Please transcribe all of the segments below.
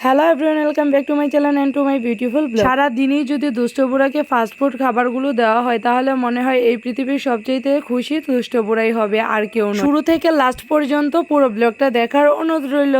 Hello everyone welcome back to my channel and to my beautiful blog সারা দিনই যদি দুষ্টবুড়াকে fast food খাবারগুলো দেওয়া হয় তাহলে মনে হয় এই পৃথিবীর সবচেয়ে খুশি দুষ্টবুড়াই হবে আর কেউ না শুরু থেকে লাস্ট পর্যন্ত পুরো ব্লগটা দেখার অনুরোধ রইল।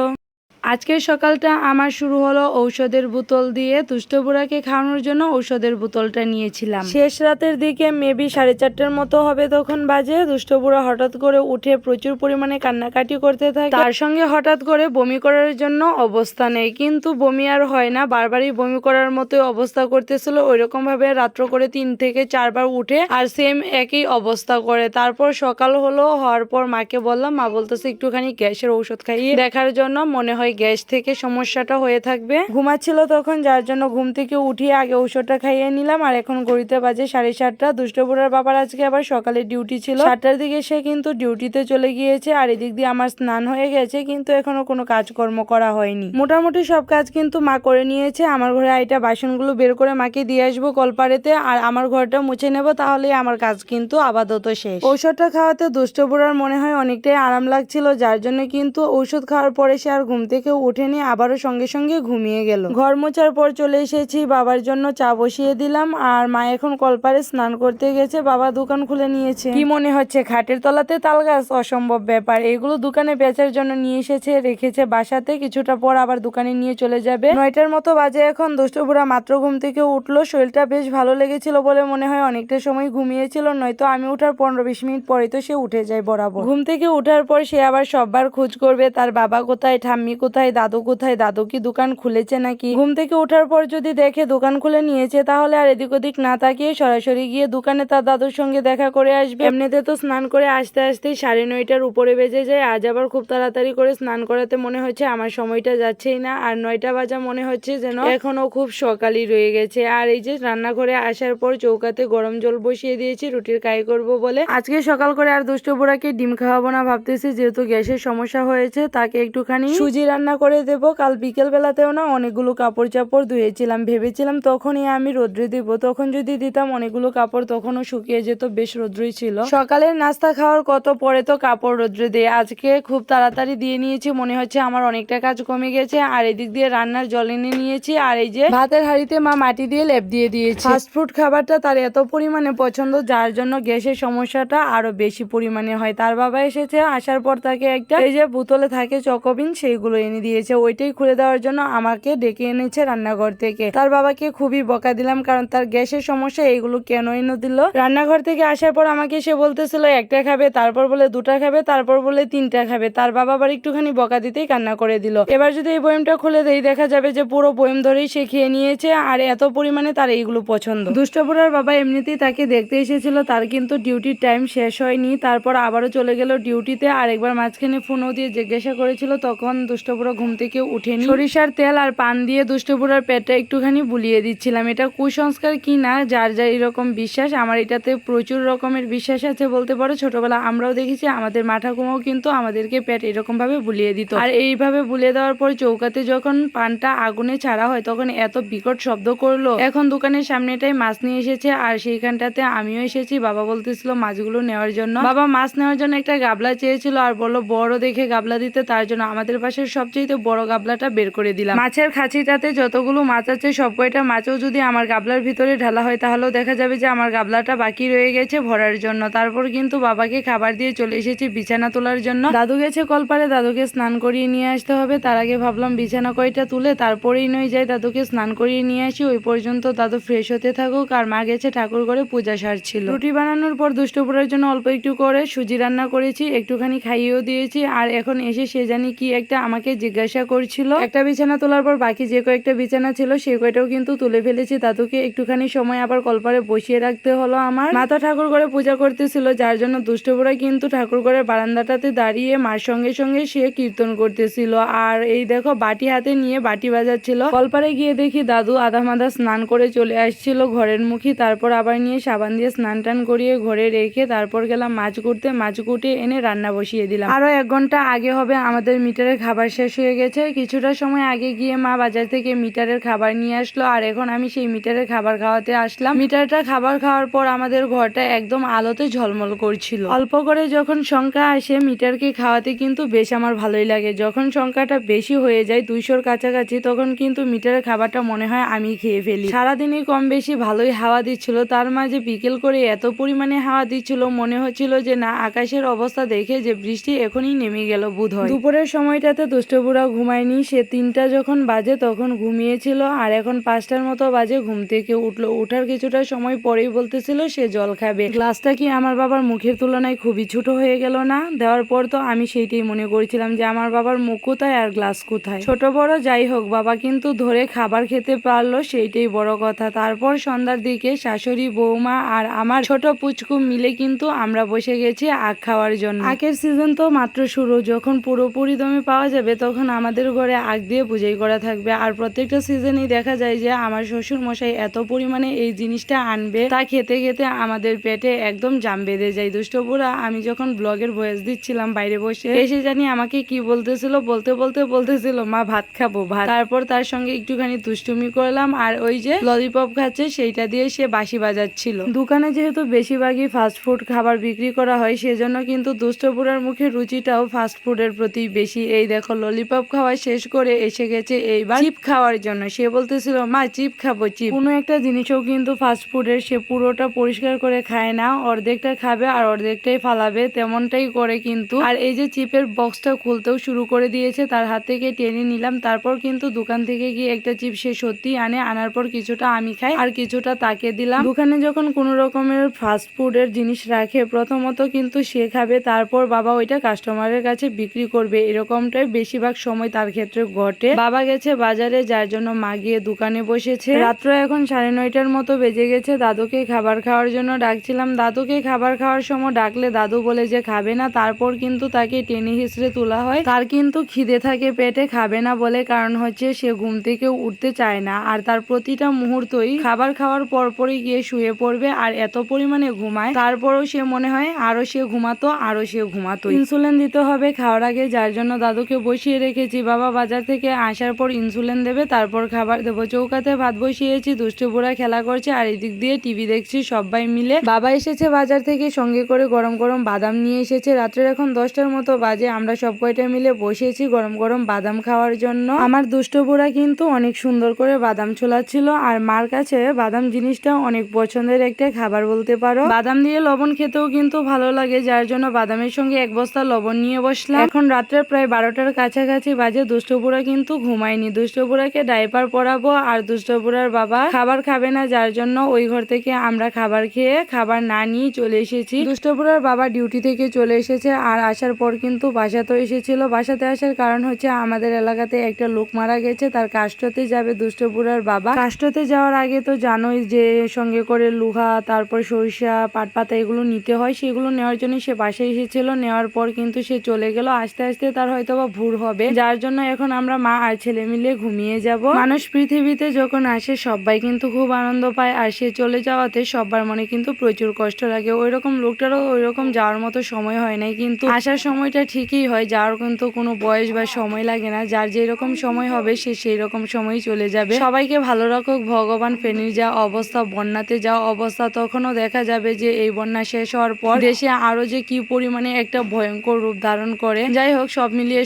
আজকের সকালটা আমার শুরু হলো ঔষধের বোতল দিয়ে দুষ্টবুড়াকে খাওয়ানোর জন্য ঔষধের বোতলটা নিয়েছিলাম। শেষ রাতের দিকে মেবি সাড়ে চারটার মতো হবে তখন বাজে। দুষ্টবুড়া হঠাৎ করে উঠে প্রচুর পরিমাণে কান্নাকাটি করতে থাকে। তার সঙ্গে হঠাৎ করে বমি করার জন্য অবস্থা নেই। কিন্তু বমি আর হয় না। বারবারই বমি করার মতো অবস্থা করতেছিল। ওইরকম ভাবে রাত্র করে তিন থেকে চারবার উঠে আর সেম একই অবস্থা করে। তারপর সকাল হলো, হওয়ার পর মাকে বললাম, মা বলতেছে একটুখানি গ্যাসের ঔষধ খাইয়ে দেখার জন্য মনে হয় গ্যাস থেকে সমস্যাটা হয়ে থাকবে। ঘুমাচ্ছিল তখন, যার জন্য ঘুম থেকে উঠিয়ে আগে ঔষধটা খাইয়ে নিলাম, আর এখন ঘড়িতে বাজে সাড়ে সাতটা। দুষ্টপুরার বাবার আজকে আবার সকালে ডিউটি ছিল। সাতটার দিকে সে কিন্তু ডিউটিতে চলে গিয়েছে, আর এদিক দিয়ে আমার স্নান হয়ে গেছে, কিন্তু এখনও কোনো কাজকর্ম করা হয়নি। মোটামুটি সব কাজ কিন্তু মা করে নিয়েছে। আমার ঘরে আইটা বাসনগুলো বের করে মাকে দিয়ে আসব কলপাড়েতে, আর আমার ঘরটা মুছে নেব, তাহলে আমার কাজ কিন্তু আপাতত শেষ। ঔষধটা খাওয়াতে দুষ্টপুরার মনে হয় অনেকটাই আরাম লাগছিল, যার জন্য কিন্তু ঔষধ খাওয়ার পরে সে আর ঘুম থেকে উঠেনি আবারও সঙ্গে সঙ্গে ঘুমিয়ে গেল। ঘর মোছার পর চলে এসেছি, বাবার জন্য চা বসিয়ে দিলাম, আর মা এখন কলপারে স্নান করতে গেছে, বাবা দোকান খুলে নিয়েছে। কি মনে হচ্ছে, খাটের তলাতে তাল গাছ অসম্ভব ব্যাপার, এগুলো দোকানে বেচার জন্য নিয়ে এসেছে, রেখেছে বাসাতে, কিছুটা পর আবার দোকানে নিয়ে চলে যাবে। নয়টার মতো বাজে এখন দুষ্টপুরা মাত্র ঘুম থেকে উঠল, শরীরটা বেশ ভালো লেগেছিল বলে মনে হয় অনেকটা সময় ঘুমিয়েছিল, নয়তো আমি উঠার পনেরো বিশ মিনিট পরে তো সে উঠে যায় বরাবর। ঘুম থেকে উঠার পর সে আবার সববার খোঁজ করবে, তার বাবা কোথায়, ঠাম্মি কোথায়? দাদু, কোথায় দাদু? কি দোকান খুলেছে নাকি? ঘুম থেকে ওঠার পর যদি দেখে দোকান খুলে নিয়েছে, তাহলে আর এদিক ওদিক না তাকিয়ে সরাসরি গিয়ে দোকানে তার দাদুর সঙ্গে দেখা করে আসবে। এমনিতে তো স্নান করে আসতে আসতেই সাড়ে নয়টার উপরে বেজে যায়। আজ আবার খুব তাড়াতাড়ি করে স্নান করাতে মনে হচ্ছে আমার সময়টা যাচ্ছেই না। আর নয়টা বাজা মনে হচ্ছে যেন এখনও খুব সকালই রয়ে গেছে। আর এই যে রান্নাঘরে আসার পর চৌকাতে গরম জল বসিয়ে দিয়েছি, রুটির কাই করব বলে। আজকে সকাল করে আর দুষ্ট বুড়াকে ডিম খাওয়াবো না ভাবতেছি, যেহেতু গ্যাসের সমস্যা হয়েছে, তাকে একটুখানি সুজি রান্না করে দেব। কাল বিকেল বেলাতেও না অনেকগুলো কাপড় চাপড় ধুয়েছিলাম। ভেবেছিলাম তখনই আমি রোদ্রে দিব। তখন যদি দিতাম অনেকগুলো কাপড়, তখনও শুকিয়ে যেত, বেশ রোদ্রই ছিল। সকালের নাস্তা খাওয়ার কত পরে তো কাপড় রোদ্রে দিয়ে আজকে খুব তাড়াতাড়ি দিয়ে নিয়েছি, মনে হচ্ছে আমার অনেকটা কাজ কমে গেছে। আর এদিক দিয়ে রান্নার জল এনে নিয়েছি। আর এই যে ভাতের হাঁড়িতে মা মাটি দিয়ে লেপ দিয়ে দিয়েছে। ফাস্টফুড খাবারটা তার এত পরিমাণে পছন্দ, যার জন্য গ্যাসের সমস্যাটা আরও বেশি পরিমাণে হয়। তার বাবা এসেছে, আসার পর তাকে একটা এই যে বোতলে থাকে চকবিন, সেইগুলো এনে দিয়েছে, ওইটাই খুলে দেওয়ার জন্য আমাকে ডেকে এনেছে রান্নাঘর থেকে। তার বাবাকে খুবই বকা দিলাম, কারণ তার গ্যাসের সমস্যা এইগুলো কেন এনে দিল। রান্নাঘর থেকে আসার পর আমাকে সে বলতেছিল, একটা খাবে, তারপর বলে দুটা খাবে, তারপর বলে তিনটা খাবে। তার বাবা আবার একটুখানি বকা দিতেই কান্না করে দিল। এবার যদি এই বয়মটা খুলে দেই, দেখা যাবে যে পুরো বয়ম ধরেই সে খেয়ে নিয়েছে, আর এত পরিমাণে তার এইগুলো পছন্দ। দুষ্টপুরার বাবা এমনিতেই তাকে দেখতে এসেছিল, তার কিন্তু ডিউটির টাইম শেষ হয়নি। তারপর আবারও চলে গেল ডিউটিতে আর একবার মাঝখানে ফোনও দিয়ে জিজ্ঞাসা করেছিল, তখন দুষ্টপুরা ঘুম থেকে উঠেনি। সরিষার তেল আর পান দিয়ে দুষ্টপুরার পেটটা একটুখানি বুলিয়ে দিচ্ছিলাম। এটা কুসংস্কার কি না? যার যার এরকম বিশ্বাস, আমার এটাতে প্রচুর রকমের বিশ্বাস আছে বলতে পারো। ছোটবেলা আমরাও দেখেছি, আমাদের মা ঠাকুমাও কিন্তু আমাদেরকে পেট এরকম ভাবে বুলিয়ে দিত। আর এইভাবে বুলিয়ে দেওয়ার পর চৌকাতে যখন পানটা আগুনে ছাড়া হয়, তখন এত বিকট শব্দ করল। এখন দোকানের সামনেটাই মাছ নিয়ে এসেছে, আর সেইখানটাতে আমিও এসেছি। বাবা বলতেছিল মাছগুলো নেওয়ার জন্য। বাবা মাছ নেওয়ার জন্য একটা গাবলা চেয়েছিল, আর বলল, বড় দেখে গাবলা দিতে, তার জন্য আমাদের পাশের সবচেয়ে বড় গাবলাটা বের করে দিলাম। মাছের খাঁচিটাতে যতগুলো মাছ আছে, সব কয়টা মাছও যদি আমার গাবলার ভিতরে ঢালা হয়, তাহলেও দেখা যাবে যে আমার গাবলাটা বাকি রয়ে গেছে ভরার জন্য। তারপর কিন্তু বাবাকে খাবার দিয়ে চলে এসেছি বিছানা তোলার জন্য। দাদু গেছে কলপারে দাদুকে স্নান করিয়ে নিয়ে আসতে হবে। তার আগে ভাবলাম বিছানা কয়টা তুলে তারপরেই নই যাই, দাদুকে স্নান করিয়ে নিয়ে আসি। ওই পর্যন্ত দাদু ফ্রেশ হতে থাকুক আর মা গেছে ঠাকুর করে পূজা সারছিল। রুটি বানানোর পর দুষ্টপুরের জন্য অল্প একটু করে সুজি রান্না করেছি, একটুখানি খাইয়েও দিয়েছি। আর এখন এসে সে জানি কি একটা আমাকে জিজ্ঞাসা করছিল। একটা বিছানা তোলার পর বাকি যে কয়েকটা বিছানা ছিল, সে কয়টাও কিন্তু তুলে ফেলেছি। দাদুকে একটুখানি সময় আবার কলপারে বসিয়ে রাখতে হলো আমার। মাতা ঠাকুর করে পূজা করতেছিল, যার জন্য দুষ্টপুরা কিন্তু ঠাকুর করে বারান্দাটাতে দাঁড়িয়ে মার সঙ্গে সঙ্গে সে কীর্তন করতেছিল। আর এই দেখো, বাটি হাতে নিয়ে বাটি বাজাচ্ছিল। কলপারে গিয়ে দেখি দাদু আধা মাদা স্নান করে চলে আসছিল ঘরের মুখী। তারপর আবার নিয়ে সাবান দিয়ে স্নান টান করিয়ে ঘরে রেখে তারপর গেলাম মাছ কুটতে মাছ কুটে এনে রান্না বসিয়ে দিলাম। আরও এক ঘণ্টা আগে হবে আমাদের মিটারে খাবার শেষ। শেষ হয়ে গেছে। কিছুটা সময় আগে গিয়ে মা বাজার থেকে মিটারের খাবার নিয়ে আসলো আর এখন আমি সেই মিটারের খাবার খাওয়াতে আসলাম। মিটারটা খাবার খাওয়ার পর আমাদের ঘরটা একদম আলোতে ঝলমল করছিল। অল্প করে যখন সংখ্যা আসে, মিটারকে খাওয়াতে কিন্তু বেশ আমার ভালোই লাগে। যখন সংখ্যাটা বেশি হয়ে যায় দুইশোর কাছাকাছি, তখন কিন্তু মিটারের খাবারটা মনে হয় আমি খেয়ে ফেলি। সারাদিনই কম বেশি ভালোই হাওয়া দিচ্ছিল। তার মাঝে বিকেল করে এত পরিমাণে হাওয়া দিচ্ছিল, মনে হচ্ছিল যে না, আকাশের অবস্থা দেখে যে বৃষ্টি এখনই নেমে গেল বুধ হয় দুপুরের সময়টাতে দুষ্টবুড়া ঘুমায়নি, সে তিনটা যখন বাজে তখন ঘুমিয়েছিল আর এখন পাঁচটার মতো বাজে ঘুম থেকে উঠল। উঠার কিছুটা সময় পরেই বলতেছিল, সে জল খাবে। গ্লাসটা কি আমার বাবার মুখের তুলনায় খুবই ছোট হয়ে গেল না? দেওয়ার পর তো আমি সেইটাই মনে করেছিলাম যে আমার বাবার মুখ কোথায় আর গ্লাস কোথায়? ছোট, বড় যাই হোক, বাবা কিন্তু ধরে খাবার খেতে পারল, সেইটাই বড় কথা। তারপর সন্ধ্যার দিকে শাশুড়ি বৌমা আর আমার ছোট পুচকু মিলে কিন্তু আমরা বসে গেছি আখ খাওয়ার জন্য। আখের সিজন তো মাত্র শুরু, যখন পুরোপুরি দমে পাওয়া যাবে তখন আমাদের ঘরে আগ দিয়ে পূজাই করা থাকবে। আর প্রত্যেকটা সিজনেই দেখা যায় যে আমার শ্বশুর মশাই এত পরিমাণে এই জিনিসটা আনবে, তা খেতে খেতে আমাদের পেটে একদম জাম বেঁধে যায়। দুষ্টপুরা আমি যখন ব্লগের ভয়েস দিচ্ছিলাম বাইরে বসে, এসে জানি আমাকে কি বলতেছিল, বলতে বলতে বলতেছিল, মা, ভাত খাব, ভাত। তারপর তার সঙ্গে একটুখানি দুষ্টুমি করলাম, আর ওই যে ললিপপ খাচ্ছে, সেইটা দিয়ে সে বাসি বাজাচ্ছিল। দোকানে যেহেতু বেশিরভাগই ফাস্ট ফুড খাবার বিক্রি করা হয়, সেজন্য কিন্তু দুষ্টপুরার মুখে রুচিটাও ফাস্ট ফুডের প্রতি বেশি। এই দেখো ললিপপ খাওয়া শেষ করে এসে গেছে এইবার। চিপ খাওয়ার জন্য। সে বলতেছিল মা চিপ খাব চিপ কোনো একটা জিনিসও কিন্তু ফাস্ট ফুডের সে পুরোটা পরিষ্কার করে খায় না। অর্ধেকটা খাবে আর অর্ধেকটাই ফালাবে তেমনটাই করে কিন্তু। আর এই যে চিপের বক্সটা খুলতেও শুরু করে দিয়েছে তার হাত থেকে টেনে নিলাম। তারপর কিন্তু দোকান থেকে গিয়ে একটা চিপ সে সত্যি আনে। আনার পর কিছুটা আমি খাই আর কিছুটা তাকে দিলাম। দোকানে যখন কোনো রকমের ফাস্ট ফুডের জিনিস রাখে প্রথমত কিন্তু সে খাবে। তারপর বাবা ওইটা কাস্টমারের কাছে বিক্রি করবে। এরকমটাই বেশিরভাগ সময় তার ক্ষেত্রে ঘটে। বাবা গেছে বাজারে, যার জন্য মা গিয়ে দোকানে বসেছে। রাত্র এখন সাড়ে নয়টার মতো বেজে গেছে। দাদুকে খাবার খাওয়ার জন্য ডাকছিলাম। দাদুকে খাবার খাওয়ার সময় ডাকলে দাদু বলে যে খাবে না, তারপর কিন্তু তাকে টেনে হিসড়ে তোলা হয়। তার কিন্তু খিদে থাকে পেটে, খাবে না বলে কারণ হচ্ছে সে ঘুম থেকে উঠতে চায় না। আর তার প্রতিটা মুহূর্তই খাবার খাওয়ার পরপরই গিয়ে শুয়ে পড়বে আর এত পরিমাণে ঘুমায়, তারপরও সে মনে হয় আরও সে ঘুমাতো, আরও সে ঘুমাতো ইনসুলিন দিতে হবে খাওয়ার আগে, যার জন্য দাদুকে বসিয়ে রেখেছি। বাবা বাজার থেকে আসার পর ইনসুলিন দেবে, তারপর খাবার দেবো। চৌকাতে ভাত বসিয়েছি, দুষ্টু বুড়া খেলা করছে, আর এদিক দিয়ে টিভি দেখছি সবাই মিলে। বাবা এসেছে বাজার থেকে, সঙ্গে করে গরম গরম বাদাম নিয়ে এসেছে। রাত্রের এখন দশটার মতো বাজে, আমরা সব কয়টা মিলে বসেছি গরম গরম বাদাম খাওয়ার জন্য। আমার দুষ্ট বুড়া কিন্তু অনেক সুন্দর করে বাদাম ছোলাচ্ছিল, আর মার কাছে বাদাম জিনিসটা অনেক পছন্দের একটা খাবার বলতে পারো। বাদাম দিয়ে লবণ খেতেও কিন্তু ভালো লাগে, যার জন্য বাদামের সঙ্গে এক বস্তা লবণ নিয়ে বসলাম। এখন রাত্রে প্রায় বারোটার কাছাকাছি বাজে দুষ্টপুরা কিন্তু ঘুমায়নি। দুষ্ট বুড়াকে ডাইপার পরাবো আর দুষ্টপুরার বাবা খাবার খাবে না, যার জন্য ওই ঘর থেকে আমরা খাবার খেয়ে খাবার না নিয়ে চলে এসেছি। দুষ্টপুরার বাবা ডিউটি থেকে চলে এসেছে আর আসার পর কিন্তু বাসাতে এসেছিল। বাসাতে আসার কারণ হচ্ছে আমাদের এলাকাতে একটা লোক মারা গেছে, তার কাষ্টতে যাবে দুষ্টপুরার বাবা। কাষ্টতে যাওয়ার আগে তো জানোই যে সঙ্গে করে লুহা, তারপর সরিষা পাট পাতা এগুলো নিতে হয়। সেগুলো নেওয়ার জন্য সে বাসায় এসেছিল। নেওয়ার পর কিন্তু সে চলে গেল। আস্তে আস্তে তার হয়তো বা ভুর হবে। যার জন্য এখন আমরা মা আর ছেলে মিলে ঘুমিয়ে যাব। মানুষ পৃথিবীতে যখন আসে, সবাই কিন্তু খুব আনন্দ পায়। আর সে চলে যাওয়াতে সবার মনে কিন্তু প্রচুর কষ্ট লাগে। ওই রকম লোকটারও ওই রকম যাওয়ার মতো সময় হয় নাই কিন্তু আসার সময়টা ঠিকই হয়। যাওয়ার কিন্তু কোনো বয়স বা সময় লাগে না। যার যেরকম সময় হবে, সে সেই রকম সময় চলে যাবে। সবাইকে ভালো রাখুক। ভগবান ফেনীর যা অবস্থা, বন্যাতে যা অবস্থা, তখনও দেখা যাবে যে এই বন্যা শেষ হওয়ার পর দেশে আরও যে কি পরিমাণে একটা ভয়ঙ্কর রূপ ধারণ করে। যাই হোক, সব মিলিয়ে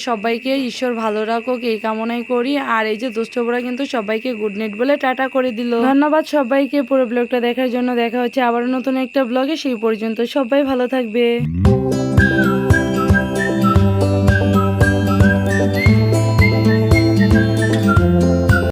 সবাইকে ঈশ্বর ভালো রাখুক, এই কামনাই করি। আর এই যে দুষ্টবরা কিন্তু সবাইকে গুড নাইট বলে টাটা করে দিল। ধন্যবাদ সবাইকে পুরো ব্লগটা দেখার জন্য। দেখা হচ্ছে আবার নতুন একটা ব্লগে সেই পর্যন্ত সবাই ভালো থাকবে।